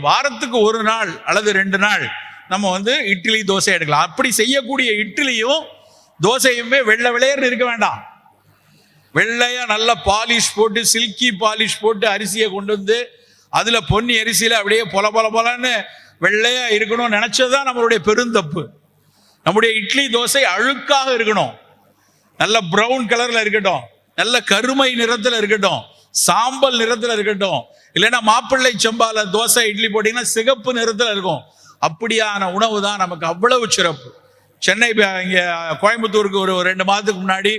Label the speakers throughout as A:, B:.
A: வாரத்துக்கு ஒரு நாள் அல்லது ரெண்டு நாள் நம்ம வந்து இட்லி தோசை எடுக்கலாம். அப்படி செய்யக்கூடிய இட்லியும் தோசையுமே வெள்ளை வெளையர்னு இருக்க வேண்டாம். வெள்ளையா நல்ல பாலிஷ் போட்டு சில்கி பாலிஷ் போட்டு அரிசியை கொண்டு வந்து அதுல பொன்னி அரிசியில அப்படியே பொல பொல பொலன்னு வெள்ளையா இருக்கணும்னு நினைச்சதுதான் நம்மளுடைய பெருந்தப்பு. நம்முடைய இட்லி தோசை அழுக்காக இருக்கணும். நல்ல ப்ரௌன் கலர்ல இருக்கட்டும். நல்ல கருமை நிறத்துல இருக்கட்டும். சாம்பல் நிறத்துல இருக்கட்டும். இல்லைன்னா மாப்பிள்ளை செம்பால தோசை இட்லி போட்டீங்கன்னா சிகப்பு நிறத்துல இருக்கும். அப்படியான உணவு தான் நமக்கு அவ்வளவு சிறப்பு. சென்னை இங்கே இங்க கோயம்புத்தூருக்கு ஒரு ரெண்டு மாதத்துக்கு முன்னாடி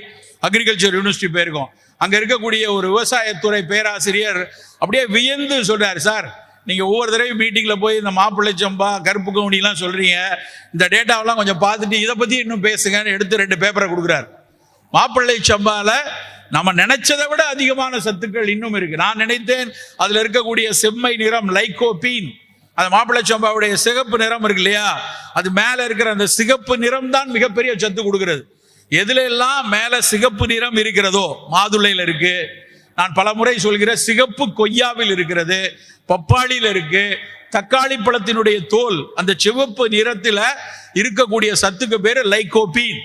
A: அக்ரிகல்ச்சர் யூனிவர்சிட்டி போயிருக்கோம். அங்க இருக்கக்கூடிய ஒரு விவசாயத்துறை பேராசிரியர் அப்படியே வியந்து சொல்றாரு சார் நீங்க ஒவ்வொரு தடவையும் மீட்டிங்ல போய் இந்த மாப்பிள்ளை சம்பா கருப்பு கவுனிலாம் சொல்றீங்க. இந்த டேட்டாவெல்லாம் கொஞ்சம் பார்த்துட்டு இதை பத்தி இன்னும் பேசுங்கன்னு எடுத்து ரெண்டு பேப்பரை கொடுக்குறாரு. மாப்பிள்ளை சம்பால நம்ம நினைச்சதை விட அதிகமான சத்துக்கள் இன்னும் இருக்கு. நான் நினைத்தேன் அதுல இருக்கக்கூடிய செம்மை நிறம் லைகோபீன். அந்த மாப்பிள்ளை சம்பாவுடைய சிகப்பு நிறம் இருக்கு இல்லையா? அது மேல இருக்கிற அந்த சிகப்பு நிறம் தான் மிகப்பெரிய சத்து கொடுக்கிறது. எதுல எல்லாம் மேல சிகப்பு நிறம் இருக்கிறதோ மாதுளையில இருக்கு. நான் பல முறை சொல்கிற சிகப்பு கொய்யாவில் இருக்கிறது பப்பாளியில் இருக்கு. தக்காளி பழத்தினுடைய தோல் அந்த சிவப்பு நிறத்துல இருக்கக்கூடிய சத்துக்கு பேரு லைகோபீன்.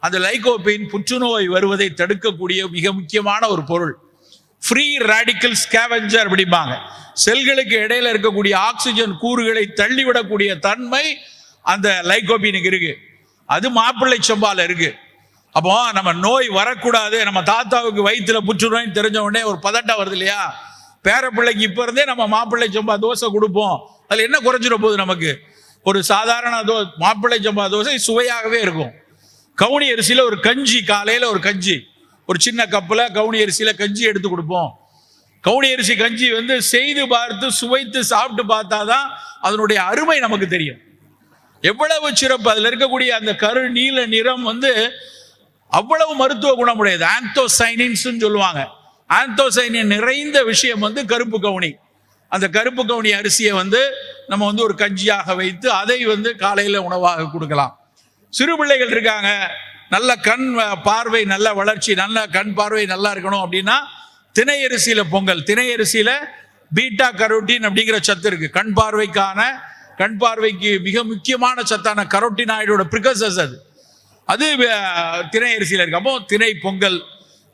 A: அந்த லைகோபீன் புற்றுநோய் வருவதை தடுக்கக்கூடிய மிக முக்கியமான ஒரு பொருள். ஃப்ரீ ரேடிக்கல் ஸ்கேவெஞ்சர் அப்படிம்பாங்க. செல்களுக்கு இடையில இருக்கக்கூடிய ஆக்சிஜன் கூறுகளை தள்ளிவிடக்கூடிய தன்மை அந்த லைகோபீனுக்கு இருக்கு. அது மாப்பிள்ளை செம்பால இருக்கு. அப்போ நம்ம நோய் வரக்கூடாது. நம்ம தாத்தாவுக்கு வயிற்றுல புற்றுநோய் தெரிஞ்ச உடனே ஒரு பதட்டம் வருது இல்லையா? பேரப்பிள்ளைக்கு இப்போ இப்ப இருந்தே நம்ம மாப்பிள்ளை சம்பா தோசை கொடுப்போம். அதுல என்ன குறைஞ்சிட போகுது நமக்கு? ஒரு சாதாரண தோ மாப்பிள்ளை சம்பா தோசை சுவையாகவே இருக்கும். கவுனி அரிசியில ஒரு கஞ்சி காலையில ஒரு கஞ்சி. ஒரு சின்ன கப்பில் கவுனி அரிசியில கஞ்சி எடுத்து கொடுப்போம். கவுனி அரிசி கஞ்சி வந்து செய்து பார்த்து சுவைத்து சாப்பிட்டு பார்த்தாதான் அதனுடைய அருமை நமக்கு தெரியும். எவ்வளவு சிறப்பு. அதுல இருக்கக்கூடிய அந்த கரு நீல நிறம் வந்து அவ்வளவு மருத்துவ குணமுடையது. ஆந்தோசைனின்ஸ் சொல்லுவாங்க. ஆந்தோசைனின் நிறைந்த விஷயம் வந்து கருப்பு கவுனி. அந்த கருப்பு கவுனி அரிசியை வந்து நம்ம வந்து ஒரு கஞ்சியாக வைத்து அதை வந்து காலையில உணவாக கொடுக்கலாம். சிறு பிள்ளைகள் இருக்காங்க. நல்ல கண் பார்வை நல்ல வளர்ச்சி நல்ல கண் பார்வை நல்லா இருக்கணும் அப்படின்னா திணை அரிசியில பொங்கல். திணை அரிசியில பீட்டா கரோட்டின் அப்படிங்கிற சத்து இருக்கு. கண் பார்வைக்கான கண் பார்வைக்கு மிக முக்கியமான சத்தான கரோட்டினாய்டோட ப்ரிகசஸ் அது. அது அஹ், திணை அரிசியில இருக்கு. அப்போ திணை பொங்கல்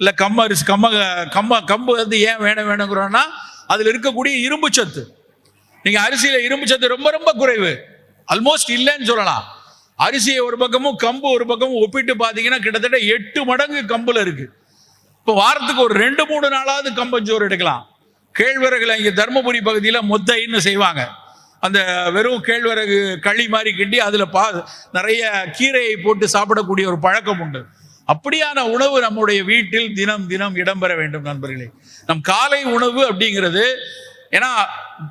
A: இல்ல கம்ம அரிசி கம்ம கம்ம கம்பு வந்து ஏன் வேணும் வேணுங்கிறோம்னா அதுல இருக்கக்கூடிய இரும்பு சத்து. நீங்க அரிசியில இரும்பு சத்து ரொம்ப ரொம்ப குறைவு. ஆல்மோஸ்ட் இல்லைன்னு சொல்லலாம். அரிசியை ஒரு பக்கமும் கம்பு ஒரு பக்கமும் ஒப்பிட்டு பார்த்தீங்கன்னா கிட்டத்தட்ட எட்டு மடங்கு கம்புல இருக்கு. இப்போ வாரத்துக்கு ஒரு ரெண்டு மூணு நாளாவது கம்பஞ்சோறு எடுக்கலாம். கேழ்வரகுல இங்கே தருமபுரி பகுதியில் மொத்தைன்னு செய்வாங்க. அந்த வெறும் கேழ்வரகு களி மாதிரி கிண்டி அதில் பா நிறைய கீரையை போட்டு சாப்பிடக்கூடிய ஒரு பழக்கம் உண்டு. அப்படியான உணவு நம்முடைய வீட்டில் தினம் தினம் இடம்பெற வேண்டும் நண்பர்களே. நம் காலை உணவு அப்படிங்கிறது ஏன்னா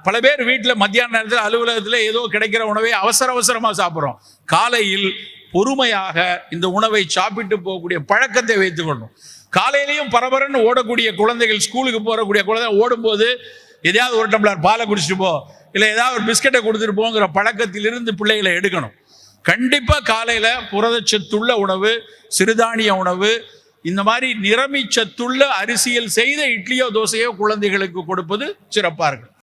A: பல பேர் வீட்டில் மத்தியான நேரத்தில் அலுவலகத்தில் ஏதோ கிடைக்கிற உணவை அவசர அவசரமாக சாப்பிட்றோம். காலையில் பொறுமையாக இந்த உணவை சாப்பிட்டு போகக்கூடிய பழக்கத்தை வைத்துக்கொள்ளணும் காலையிலையும் பரபரன்னு ஓடக்கூடிய குழந்தைகள் ஸ்கூலுக்கு போகக்கூடிய குழந்தை ஓடும்போது எதையாவது ஒரு டம்ளர் பாலை குடிச்சிட்டு போ இல்லை ஏதாவது ஒரு பிஸ்கெட்டை கொடுத்துட்டு போங்கிற பழக்கத்திலிருந்து பிள்ளைகளை எடுக்கணும். கண்டிப்பாக காலையில் புரதச்சத்துள்ள உணவு சிறுதானிய உணவு இந்த மாதிரி நிறமிச்சத்துள்ள அரிசியில் செய்த இட்லியோ தோசையோ குழந்தைகளுக்கு கொடுப்பது சிறப்பாக இருக்கும்.